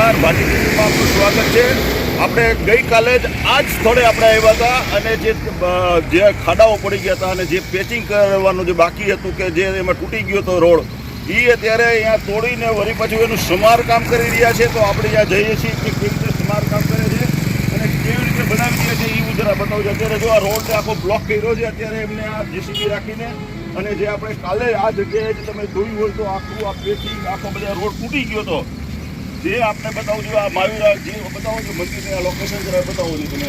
નમસ્કાર ટીવીમાં આપનું સ્વાગત છે. આપણે ગઈકાલે જ આ જ સ્થળે આપણે આવ્યા હતા અને જે જે ખાડાઓ પડી ગયા હતા અને જે પેચિંગ કરવાનું જે બાકી હતું કે જે એમાં તૂટી ગયો હતો રોડ, એ અત્યારે અહીંયા તોડીને વળી પાછું એનું સમારકામ કરી રહ્યા છે. તો આપણે અહીંયા જઈએ છીએ કે કેવી રીતે સમારકામ કરે છે અને કેવી રીતે બનાવી રહ્યા છે, એ જરા બતાવજો અત્યારે જો આ રોડ આખો બ્લોક કર્યો છે, અત્યારે એમને આ જીસીબી રાખીને અને જે આપણે કાલે આ જગ્યાએ જે તમે જોયું હોય તો આખું આ પેચિંગ, આખો બધા રોડ તૂટી ગયો હતો. જે આપણે બતાવું છું, આ મયુરા જે બતાવો છો આ લોકેશન જરા બતાવો છો તમે.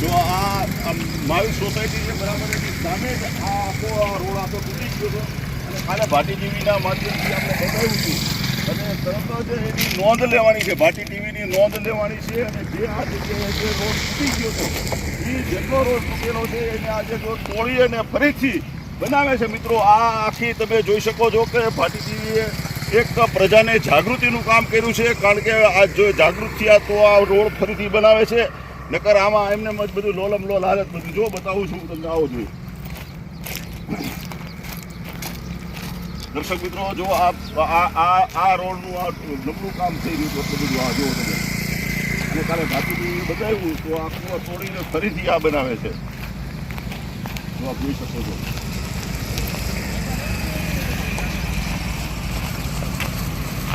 જો આ મયુર સોસાયટી છે, બરાબર એની સામે જ આ આખો રોડ આખો તૂટી ગયો હતો અને કાલે ભાટી ટીવીના માધ્યમથી આપણે બતાવ્યું છું. અને તરત જ એની નોંધ લેવાની છે, ભાટી ટીવીની નોંધ લેવાની છે, અને જે આ જગ્યાએ જે રોડ તૂટી ગયો હતો એ જેટલો રોડ તૂટેલો છે, એને આજે જો તોડી અને ફરીથી બનાવે છે, મિત્રો, આ આખી તમે જોઈ શકો છો કે ભાટી ટીવીએ એક પ્રજાને જાગૃતિનું કામ કર્યું છે, કારણ કે આ જો જાગૃત થયા તો આ રોડ ફરીથી બનાવે છે. નકર આમાં એમને જ બધું લોલમ લોલ હાલત બધું. જો બતાવું છું તમને આવો જોઈએ દર્શક મિત્રો, જો આ આ આ રોડનું આ નબળું કામ થઈ રહ્યું છે બધું આ જો તમે. અને કાલે ધાતુથી બતાવ્યું, તો આ તોડીને ફરીથી આ બનાવે છે. જો આપ જોઈ શકો છો.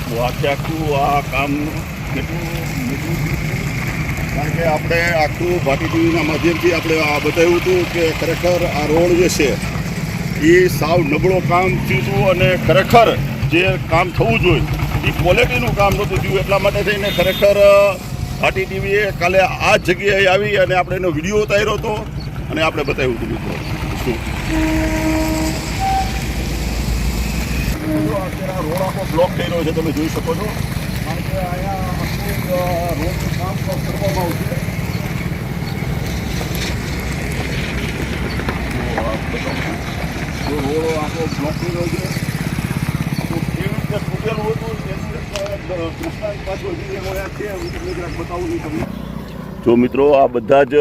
આખે આખું આ કામ કારણ કે આપણે આખું ભાટી ટીવીના માધ્યમથી આપણે આ બતાવ્યું હતું કે ખરેખર આ રોડ જે છે, એ સાવ નબળો કામ થયું અને ખરેખર જે કામ થવું જોઈએ, એ ક્વોલિટીનું કામ નહોતું થયું. એટલા માટે થઈને ખરેખર ભાટી ટીવીએ કાલે આ જગ્યાએ આવી અને આપણે એનો વીડિયો ઉતાર્યો હતો અને આપણે બતાવ્યું હતું મિત્રો. શું? રોડ આખો બ્લોક થઈ છે તમે જોઈ શકો છો કામ કરવામાં આવશે છે જો મિત્રો, આ બધા જ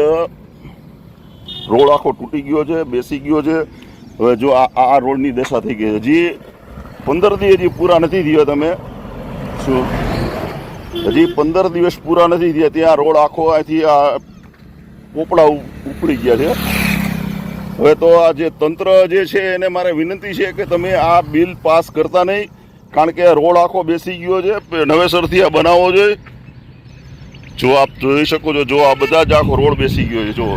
રોડ આખો તૂટી ગયો છે, બેસી ગયો છે. હવે જો આ આ રોડની દશા થઈ ગઈ છે. હજી પંદર દી હજી પૂરા નથી થયા તમે. શું? હજી પંદર દિવસ પૂરા નથી થયા. ત્યાં રોડ આખો અહીંથી આ પોપડા ઉપડી ગયા છે. હવે તો આ જે તંત્ર જે છે એને મારે વિનંતી છે કે તમે આ બિલ પાસ કરતા નહીં, કારણ કે રોડ આખો બેસી ગયો છે. નવેસરથી આ બનાવવો જોઈએ જો આપ જોઈ શકો છો, જો આ બધા જ આખો રોડ બેસી ગયો છે જો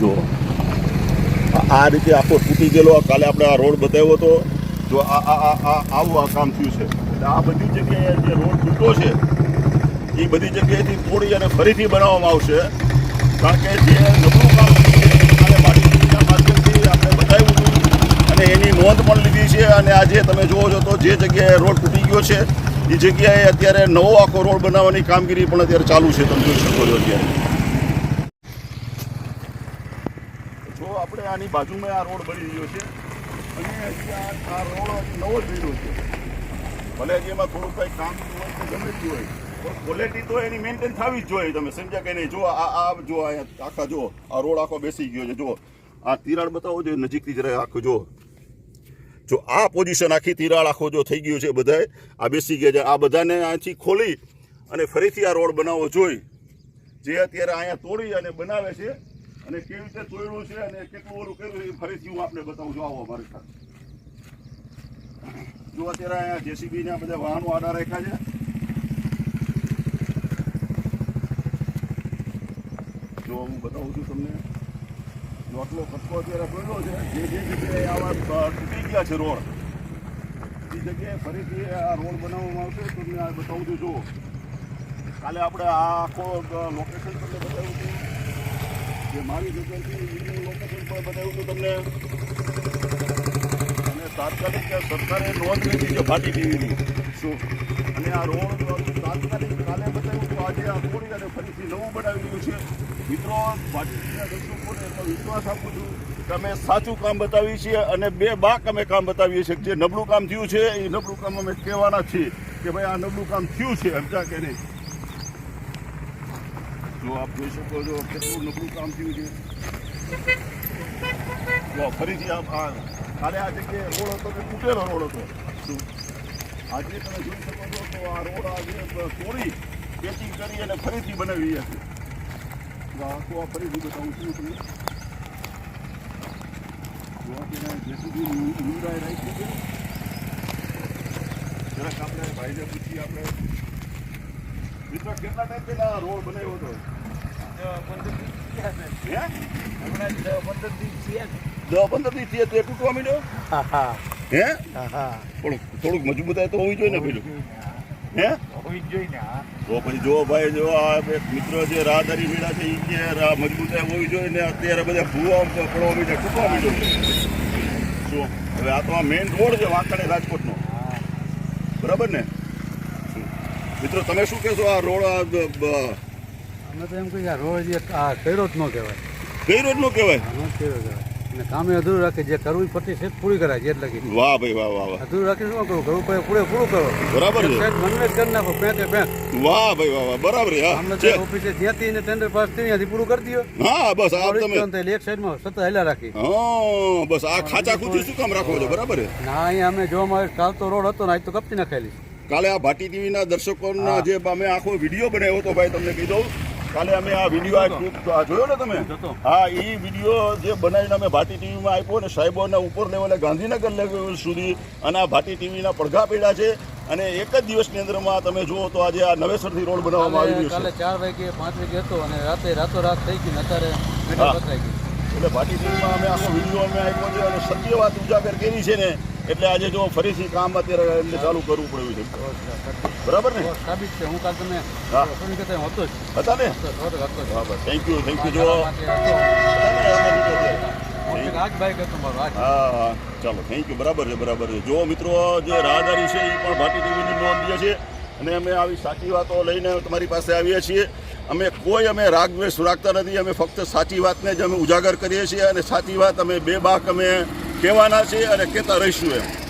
જો આ- રીતે આખો તૂટી ગયેલો કાલે આપણે આ રોડ બતાવ્યો હતો. જો આ આ આ આવું આ કામ થયું છે. આ બધી જગ્યાએ જે રોડ તૂટો છે, એ બધી જગ્યાએથી તોડી અને ફરીથી બનાવવામાં આવશે. કારણ કે જે નબળું કામ આપણે બતાવ્યું હતું. અને એની નોંધ પણ લીધી છે. અને આજે તમે જુઓ છો તો જે જગ્યાએ રોડ તૂટી ગયો છે, એ જગ્યાએ અત્યારે નવો આખો રોડ બનાવવાની કામગીરી પણ અત્યારે ચાલુ છે. તમે જોઈ શકો છો અત્યારે જો આપણે આની બાજુમાં આ રોડ બની રહ્યો છે. અને આ રોડ નવો જ બન્યો છે. ભલે હજી એમાં થોડું કંઈ કામ હોય ગમે તે હોય, પણ ક્વોલિટી તો એની મેન્ટેન થવી જ જોઈએ તમે સમજ્યા કે નહીં? જો આ આ જો આખા જો આ રોડ આખો બેસી ગયો છે. જો આ તિરાડ બતાવો જો નજીકથી જરા આખું જો. જો આ પોઝિશન આખી તિરાડ આખો જો થઈ ગયું છે બધાય. આ બેસી ગયા છે. આ બધાને અહીંથી ખોલી અને ફરીથી આ રોડ બનાવવો જોઈએ જે અત્યારે અહીંયા તોડી અને બનાવે છે અને કેવી રીતે તોડ્યું છે અને કેટલું ઓલું કર્યું એ ફરીથી હું આપને બતાવું છું. આવો અમારી સાથે. જો અત્યારે અહીંયા જેસીબી ના બધા વાહનો આડા રાખ્યા છે. જો હું બતાવું છું તમને. જો આટલો કટકો અત્યારે પડ્યો છે, જે જે જગ્યાએ આવા તૂટી ગયા છે રોડ. એ જગ્યાએ ફરીથી આ રોડ બનાવવામાં આવશે તમને આ બતાવું છું. જો કાલે આપણે આ આખો લોકેશન તમને બતાવ્યું હતું જે મારી તમને અને સરકારે નોંધ લીધી છે ટીવીની શું? અને આ રોડ બતાવ્યું આજે આ તોડી નવું બનાવી દીધું છે. મિત્રો ટીવીના દર્શકોને વિશ્વાસ આપું છું કે સાચું કામ બતાવીએ છીએ અને બે બાક અમે કામ બતાવીએ છીએ જે નબળું કામ થયું છે, એ નબળું કામ અમે કહેવાના છીએ કે ભાઈ આ નબળું કામ થયું છે સમજા કે નહીં? જો આપ જોઈ શકો છો કેટલું નબળું કામ થયું છે. જો ફરીથી આપ આ કાલે આ જગ્યાએ રોડ હતો કે તૂટેલો રોડ હતો? આજે તમે જોઈ શકો છો તો આ રોડ આજે તોડી પેચિંગ કરી અને ફરીથી બનાવી છે. તો આ ફરીથી બતાવું છું તમને. જો આ પેલા રાખી છે. જરાક આપણે ભાઈને પૂછીએ આપણે. મિત્રો કેટલા ટાઈમ પહેલા રોડ બનાવ્યો હતો? પંદર દી થયા તે. તૂટવા માંડ્યો? હે થોડુંક થોડુંક મજબૂતાઈ તો હોવી જોઈએ ને પેલું. હે. તો પછી જો ભાઈ જો આ એક મિત્ર જે રાહદારી મેળા છે એ કે મજબૂતાઈ હોવી જોઈએ ને અત્યારે બધા ભૂવા પડવા તૂટવા માંડ્યો. શું હવે આ તો આ મેઇન રોડ છે વાંકડે રાજકોટનો. બરાબર ને? મિત્રો તમે શું કહેશો? આ રોડ અમે તો એમ કહીએ આ રોડ જે આ કર્યો જ ન કહેવાય? કઈ રોડ નો કહેવાય. ન કર્યો કહેવાય અને કામે અધૂરું રાખે જે કરવું પડતી છે પૂરી કરાય જે લગી વાહ ભાઈ વાહ વાહ વાહ. અધૂરું રાખે શું કરવું? કરવું પડે પૂરે પૂરું કરો. બરાબર છે. મને જ કરી નાખો પેંકે પેંક વાહ ભાઈ વાહ વાહ બરાબર હા. આમને છે. ઓફિસે જ્યાંથી ને ટેન્ડર પાસ થઈ ત્યાંથી પૂરું કરી દો હા બસ આ તમે એક સાઈડમાં સતત હેલા રાખી. હા બસ આ ખાચા ખૂચી શું કામ રાખો છો? બરાબર ના અહીંયા અમે જોવામાં આવે કાલ તો રોડ હતો ને આજ તો કપતી નાખેલી. કાલે આ ભાટી ટીવીના દર્શકોના જે અમે આખો વીડિયો બનાવ્યો હતો ભાઈ તમને કહી દઉં કાલે અમે આ વીડિયો આ જોયો ને તમે? હા એ વીડિયો જે બનાવીને અમે ભાટી ટીવીમાં આપ્યો ને સાહેબોના ઉપર લેવલે ગાંધીનગર લેવલ સુધી અને આ ભાટી ટીવીના પડઘા પડ્યા છે. અને એક જ દિવસની અંદરમાં તમે જુઓ તો આજે આ નવેસરથી રોડ બનાવવામાં આવી રહ્યો કાલે ચાર વાગે પાંચ વાગે હતો અને રાતે રાતો રાત થઈ ગઈ અત્યારે એટલે ભાટી ટીવીમાં અમે આખો વીડિયો અમે આપ્યો છે અને સત્ય વાત ઉજાગર કરી છે ને. એટલે આજે જો ફરીથી કામ અત્યારે એમને ચાલુ કરવું પડ્યું છે. બરાબર ને? સાબિત છે. હું કાલ તમે હતો જ. હતા ને. બરાબર. થેન્ક યુ થેન્ક યુ જો હા ચાલો થેન્ક યુ બરાબર છે બરાબર છે. જો મિત્રો જે રાહદારી છે એ પણ ભાટી ટીવીની નોંધ લે છે અને અમે આવી સાચી વાતો લઈને તમારી પાસે આવીએ છીએ. અમે કોઈ અમે રાગદ્વેષ રાખતા નથી. અમે ફક્ત સાચી વાતને જ અમે ઉજાગર કરીએ છીએ અને સાચી વાત અમે બે બાક અમે કહેવાના છે અને કહેતા રહીશું એમ.